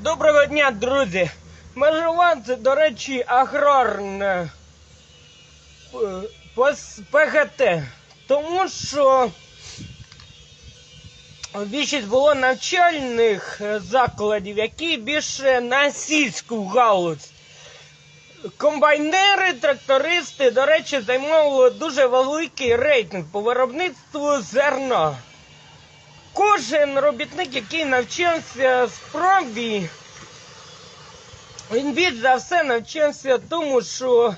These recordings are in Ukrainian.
Доброго дня, друзі! Межова це, до речі, аграрне е, ПГТ. Тому що більшість було навчальних е, закладів, які більше на сільську галузь. Комбайнери, трактористи, до речі, займали дуже великий рейтинг по виробництву зерна. Кожен робітник, який навчався справі, він більш за все навчався тому, що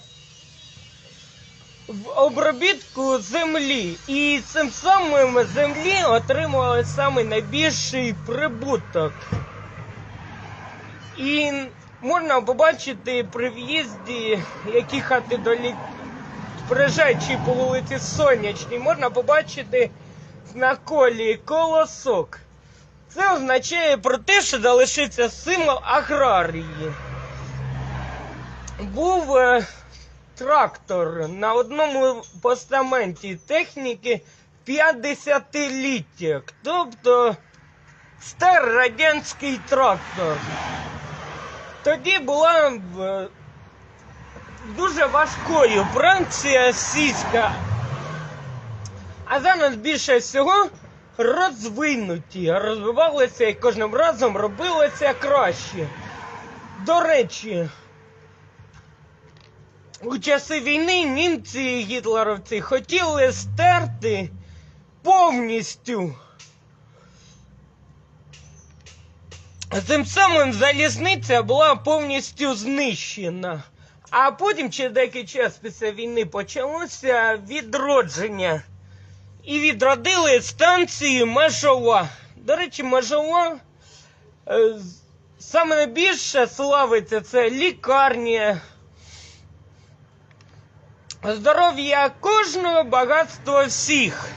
в обробітку землі. І цим самим землі отримували саме найбільший прибуток. І можна побачити при в'їзді, які хати до лі... приїжджаючи по вулиці Сонячній, можна побачити на колі колосок. Це означає про те, що залишиться символ аграрії. Був е, трактор на одному постаменті техніки 50-ліття, тобто старрадянський трактор. Тоді була е, дуже важкою Франція сільська а зараз більше всього розвинуті, розвивалися і кожним разом робилося краще. До речі, у часи війни німці і гітлеровці хотіли стерти повністю. Тим самим залізниця була повністю знищена. А потім, через деякий час після війни, почалося відродження. І відродили станцію Межова. До речі, Межова е, саме найбільше славиться це лікарня. Здоров'я кожного, багатство всіх.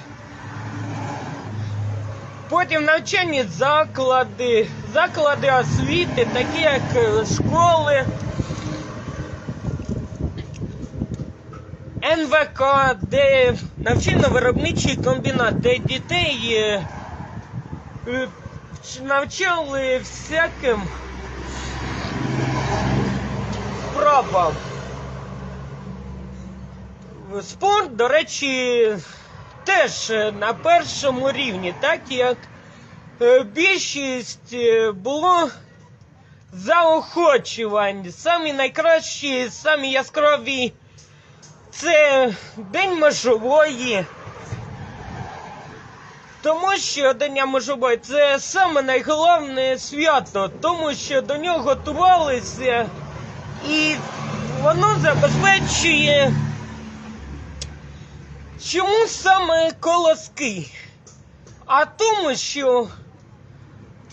Потім навчальні заклади, заклади освіти, такі як е, школи. НВК, де навчально-виробничий комбінат, де дітей е, е, навчали всяким справам. Спорт, до речі, теж на першому рівні, так як е, більшість було заохочувань. Самі найкращі, самі яскраві це День межової. Тому що День межової це саме найголовне свято, тому що до нього готувалися і воно забезпечує. Чому саме колоски? А тому, що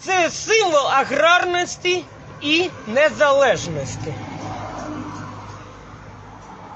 це символ аграрності і незалежності.